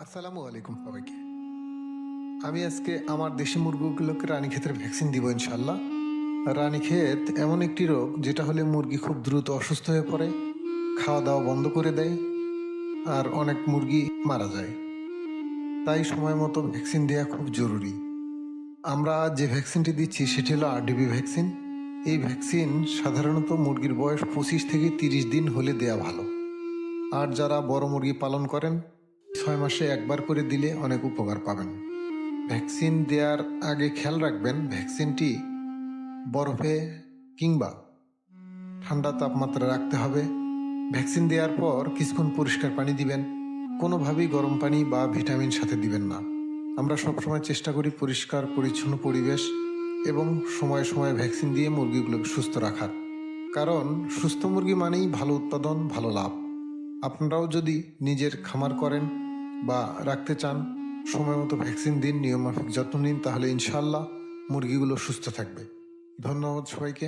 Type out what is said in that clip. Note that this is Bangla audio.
আসসালামু আলাইকুম সবাইকে। আমি আজকে আমার দেশি মুরগিগুলোকে রানীক্ষেতের ভ্যাকসিন দিব ইনশাল্লাহ রানীক্ষেত এমন একটি রোগ যেটা হলে মুরগি খুব দ্রুত অসুস্থ হয়ে পড়ে, খাওয়া দাওয়া বন্ধ করে দেয় আর অনেক মুরগি মারা যায়। তাই সময় মতো ভ্যাকসিন দেওয়া খুব জরুরি। আমরা যে ভ্যাকসিনটি দিচ্ছি সেটি হলো আরডিবি ভ্যাকসিন। এই ভ্যাকসিন সাধারণত মুরগির বয়স পঁচিশ থেকে তিরিশ দিন হলে দেয়া ভালো। আর যারা বড় মুরগি পালন করেন ছয় মাসে একবার করে দিলে অনেক উপকার পাবেন। ভ্যাকসিন দেওয়ার আগে খেয়াল রাখবেন, ভ্যাকসিনটি বরফে কিংবা ঠান্ডা তাপমাত্রা রাখতে হবে। ভ্যাকসিন দেওয়ার পর কিছুক্ষণ পরিষ্কার পানি দিবেন, কোনোভাবেই গরম পানি বা ভিটামিন সাথে দিবেন না। আমরা সবসময় চেষ্টা করি পরিষ্কার, পরিচ্ছন্ন পরিবেশ এবং সময়ে সময়ে ভ্যাকসিন দিয়ে মুরগিগুলোকে সুস্থ রাখার। কারণ সুস্থ মুরগি মানেই ভালো উৎপাদন, ভালো লাভ। আপনারাও যদি নিজের খামার করেন বা রাখতে চান, সময় মতো ভ্যাকসিন দিন নিয়মমাফিক যত্ন নিন, তাহলে ইনশাল্লাহ মুরগিগুলো সুস্থ থাকবে। ধন্যবাদ সবাইকে।